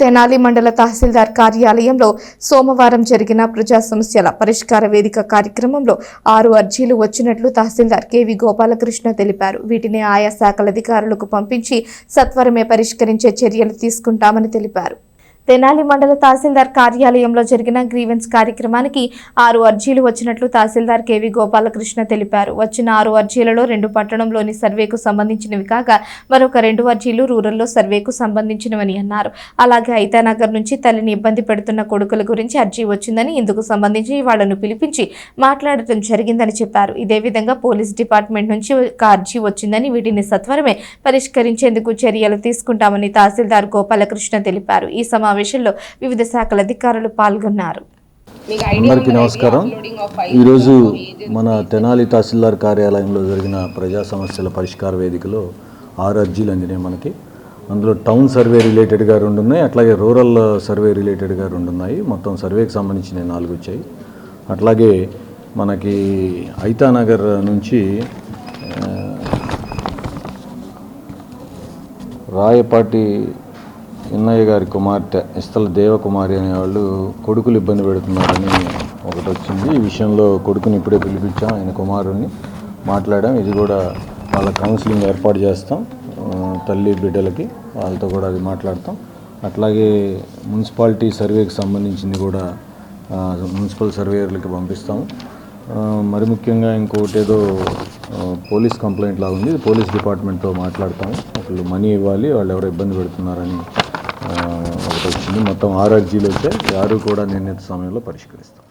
తెనాలి మండల తహసీల్దార్ కార్యాలయంలో సోమవారం జరిగిన ప్రజా సమస్యల పరిష్కార వేదిక కార్యక్రమంలో ఆరు అర్జీలు వచ్చినట్లు తహసీల్దార్ కెవి గోపాలకృష్ణ తెలిపారు. వీటిని ఆయా శాఖల అధికారులకు పంపించి సత్వరమే పరిష్కరించే చర్యలు తీసుకుంటామని తెలిపారు. తెనాలి మండల తహసీల్దార్ కార్యాలయంలో జరిగిన గ్రీవెన్స్ కార్యక్రమానికి ఆరు అర్జీలు వచ్చినట్లు తహసీల్దార్ కేవీ గోపాలకృష్ణ తెలిపారు. వచ్చిన ఆరు అర్జీలలో రెండు పట్టణంలోని సర్వేకు సంబంధించినవి కాగా మరొక రెండు అర్జీలు రూరల్లో సర్వేకు సంబంధించినవని అన్నారు. అలాగే ఐతానగర్ నుంచి తల్లిని ఇబ్బంది పెడుతున్న కొడుకుల గురించి అర్జీ వచ్చిందని ఇందుకు సంబంధించి వాళ్ళను పిలిపించి మాట్లాడటం జరిగిందని చెప్పారు. ఇదే విధంగా పోలీస్ డిపార్ట్మెంట్ నుంచి ఒక అర్జీ వచ్చిందని వీటిని సత్వరమే పరిష్కరించేందుకు చర్యలు తీసుకుంటామని తహసీల్దార్ గోపాలకృష్ణ తెలిపారు. ఈ సమావేశం సమావేశంలో వివిధ శాఖల అధికారులు పాల్గొన్నారు. అందరికీ నమస్కారం. ఈరోజు మన తెనాలి తహసీల్దార్ కార్యాలయంలో జరిగిన ప్రజా సమస్యల పరిష్కార వేదికలో ఆరు అర్జీలు అందినాయి మనకి. అందులో టౌన్ సర్వే రిలేటెడ్గా రెండు ఉన్నాయి అట్లాగే రూరల్ సర్వే రిలేటెడ్గా రెండు ఉన్నాయి. మొత్తం సర్వేకి సంబంధించిన నాలుగు వచ్చాయి. అట్లాగే మనకి ఐతానగర్ నుంచి రాయపాటి ఇన్నయ్య గారి కుమార్తె ఇస్తల దేవకుమారి అనేవాళ్ళు కొడుకులు ఇబ్బంది పెడుతున్నారని ఒకటి వచ్చింది. ఈ విషయంలో కొడుకుని ఇప్పుడే పిలిపించాం ఆయన కుమారుణ్ణి మాట్లాడాం. ఇది కూడా వాళ్ళ కౌన్సిలింగ్ ఏర్పాటు చేస్తాం. తల్లి బిడ్డలకి వాళ్ళతో కూడా అది మాట్లాడతాం. అట్లాగే మున్సిపాలిటీ సర్వేకి సంబంధించింది కూడా మున్సిపల్ సర్వేయర్లకి పంపిస్తాము. మరి ముఖ్యంగా ఇంకోటి ఏదో పోలీస్ కంప్లైంట్ లాగా ఉంది. ఇది పోలీస్ డిపార్ట్మెంట్తో మాట్లాడతాము. వాళ్ళు మనీ ఇవ్వాలి వాళ్ళు ఎవరో ఇబ్బంది పెడుతున్నారని ఒకటి వచ్చింది మొత్తం ఆరు అర్జీలు వచ్చాయి ఆరు కూడా నిర్ణీత సమయంలో పరిష్కరిస్తాం